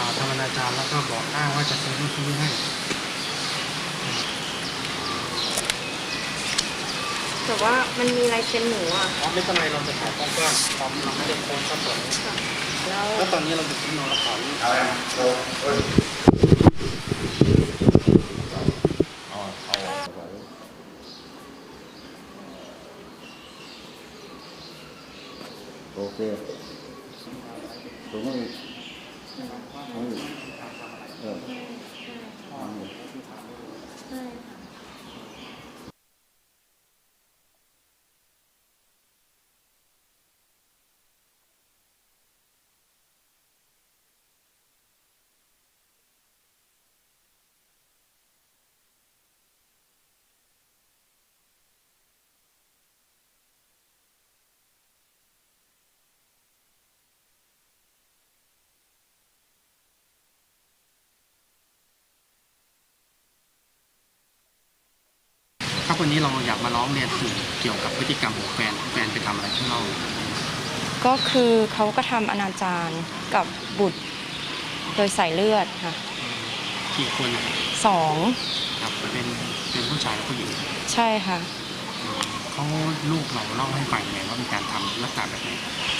าวทำอนาจารแล้วก็บอกอ้างว่าจะซื้อนู่นซื้อนี่ให้แต่ว่ามันมีลายเซ็นหนูอะอ๋อไม่เป็นไรเราจะขายกว้างๆเราเราไม่ได้โพสต์ครับผมแล้วแล้วตอนนี้เราอยู่ที่นอนละครนี่เอาละโอ้เอ้ยเอาเอาเอาโอเคตรงนี้ ใช่ใช่ ครับวันนี้เราอยากมาร้องเรียนสื่อเกี่ยวกับพฤติกรรมของแฟนแฟนไปทำอะไรที่เราก็คือเขาก็ทำอนาจารกับบุตร โดยใส่เลือดค่ะกี่คนอะสองครับเป็นเป็นผู้ชายและผู้หญิงใช่ค่ะเขาลูกเราเล่าให้ฟังไงว่ามีการทำลักษณะแบบไหน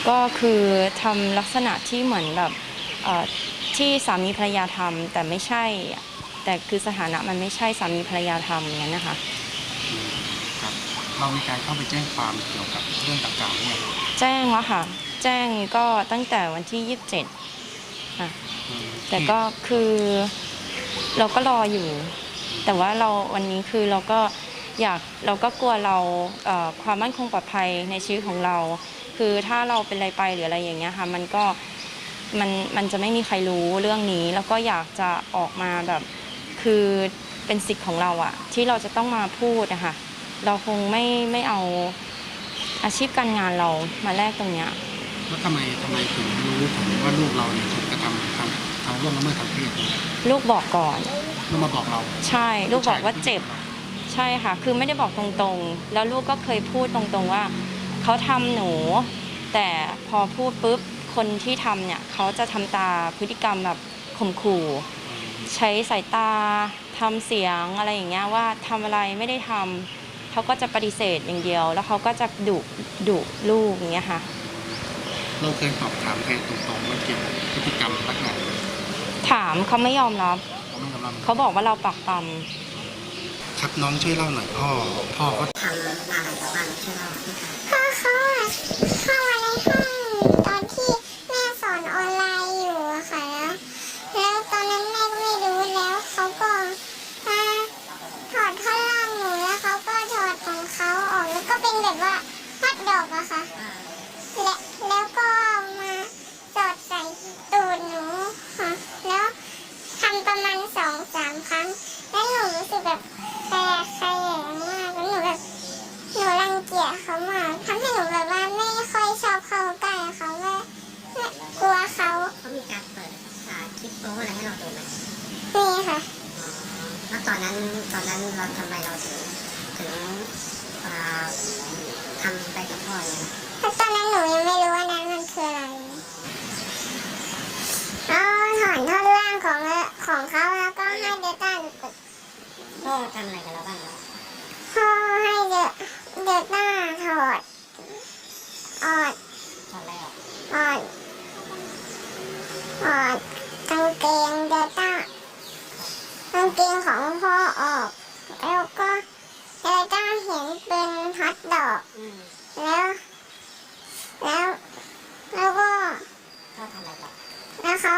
ก็คือทำลักษณะที่เหมือนแบบเอ่อที่สามีภรรยาทำแต่ไม่ใช่แต่คือสถานะมันไม่ใช่สามีภรรยาทำอย่างนั้นนะคะอืม ครับเรามีการเข้าไปแจ้งความเกี่ยวกับเรื่องต่างๆเนี่ยแจ้งแล้วค่ะ แจ้งก็ตั้งแต่วันที่ 27ค่ะอืมแต่ก็คือเราก็รออยู่ แต่ว่าเราวันนี้คือเราก็อยากเราก็กลัวเราเอ่อความมั่นคงปลอดภัยในชีวิตของเรา คือถ้าเราเป็นอะไรไปหรืออะไรอย่างเงี้ยค่ะ มันก็มันมันจะไม่มีใครรู้เรื่องนี้ แล้วก็อยากจะออกมาแบบ คือ เป็นสิทธิ์ของเราอะที่เราจะต้องมาพูดนะคะเราคงไม่ไม่เอาอาชีพการงานเรามาแลกตรงเนี้ยแล้วทำไมทำไมถึงรู้ถึงว่าลูกเราเนี่ยถูกกระทำทำทำร่วงละเมิดทางเพศเนี่ยลูกบอกก่อนลูกมาบอกเรา ใช่ ลูกบอกว่าเจ็บ ใช่ค่ะ คือไม่ได้บอกตรงๆ แล้วลูกก็เคยพูดตรงๆว่าเขาทำหนู แต่พอพูดปุ๊บคนที่ทำเนี่ยเขาจะทำตาพฤติกรรมแบบข่มขู่ ใช้สายตา ทำเสียงอะไรอย่างเงี้ยว่าทำอะไรไม่ได้ทำเขาก็จะปฏิเสธอย่างเดียว แล้วเขาก็จะดุดุลูกอย่างเงี้ยค่ะ เราเคยสอบถามแฟนตรงๆว่าเกี่ยวกับพฤติกรรมลักษณะไหนถามเขาไม่ยอมรับเขาไม่กำลังเขาบอกว่าเราปักปั๊มครับน้องช่วยเล่าหน่อยพ่อพ่อเขาพ่อเขาอะเข้ามาในห้องตอนที่แม่สอนออนไลน์อยู่อะค่ะแล้วแล้วตอนนั้นแม่ก็ไม่รู้แล้วเขาก็มาถอดข้างล่างหนูแล้วเขาก็ถอดของเขาออกแล้วก็เป็นแบบว่าฮั ดดอกอะค่ะและแล้วก็มาจอดใส่ตูดหนูค่ะ แล้วทำประมาณสองสามครั้ง แล้วหนูรู้สึกแบบแปลกแขยงมากแล้วหนูแบบหนูรังเกียจเขามากทำให้หนูแบบว่าไม่ค่อยชอบเข้าใกล้เขาแม่แม่กลัวเขาเขามีการเปิดอ่าคลิปโป๊อะไรให้เราดูไหมนี่ค่ะแล้วตอนนั้นตอนนั้นเราทำไมเราถึงถึงอ่า ทำไปกับพ่อเนี่ยนะเพราะตอนนั้นหนูยังไม่รู้ว่านั้นมันคืออะไรเอาถอนท่อนล่างของของเขาแล้วก็ให้เดต้าหนูกดพ่อทำอะไรกับเราบ้างครับพ่อให้เดเดต้าถอด แล้ว แล้ว แล้วก็ แล้วเขา